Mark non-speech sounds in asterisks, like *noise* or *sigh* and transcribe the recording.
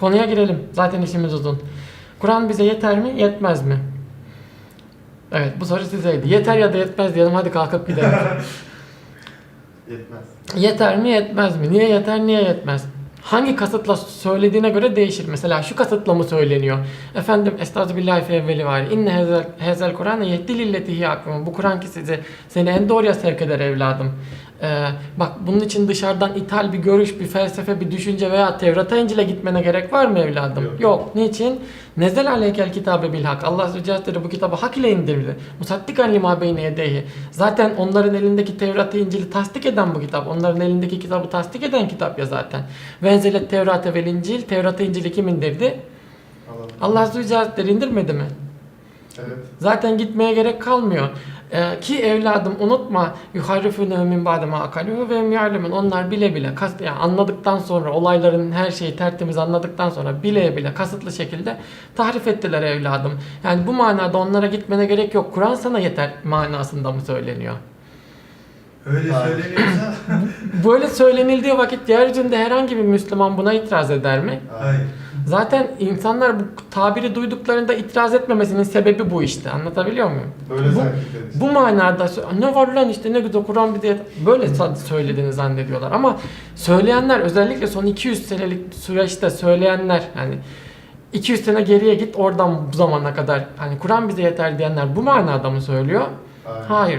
Konuya girelim. Zaten işimiz uzun. Kur'an bize yeter mi, yetmez mi? Evet, bu soru sizeydi. Yeter ya da yetmez diyelim. Hadi kalkıp gidelim. *laughs* Yetmez. yeter mi, yetmez mi? Niye yeter, niye yetmez? Hangi kasıtla söylediğine göre değişir. Mesela şu kasıtla mı söyleniyor? Efendim estağfirullah fe evveli var. İnne hezel, hezel Kur'an yehdi lilletihi akvim. Bu Kur'an ki sizi seni en doğruya sevk eder evladım. Ee, bak bunun için dışarıdan ithal bir görüş, bir felsefe, bir düşünce veya Tevrat'a İncil'e gitmene gerek var mı evladım? Yok. Yok. Niçin? Nezel aleykel kitabe bil hak. Allah Celle bu kitabı hak ile indirdi. Musaddikan lima beyne yedeyhi. Zaten onların elindeki Tevrat'ı İncil'i tasdik eden bu kitap. Onların elindeki kitabı tasdik eden kitap ya zaten. Ve enzelet Tevrat'e vel İncil. Tevrat'ı İncil'i kim indirdi? Allah. Allah Celle indirmedi mi? Evet. Zaten gitmeye gerek kalmıyor. Ee, ki evladım unutma yuharrifune min ba'de ma akaluhu ve hum ya'lemun. Onlar bile bile kas, yani anladıktan sonra olayların her şeyi tertemiz anladıktan sonra bile bile kasıtlı şekilde tahrif ettiler evladım. Yani bu manada onlara gitmene gerek yok. Kur'an sana yeter manasında mı söyleniyor? Öyle söyleniyorsa *laughs* Böyle söylenildiği vakit yeryüzünde herhangi bir Müslüman buna itiraz eder mi? hayır. Zaten insanlar bu tabiri duyduklarında itiraz etmemesinin sebebi bu işte. Anlatabiliyor muyum? Böyle Bu-. Bu manada ne var lan işte ne güzel Kur'an bir de böyle söylediğini zannediyorlar ama söyleyenler özellikle son 200 senelik süreçte söyleyenler yani 200 sene geriye git oradan bu zamana kadar hani Kur'an bize yeter diyenler bu manada mı söylüyor? Hayır. Hayır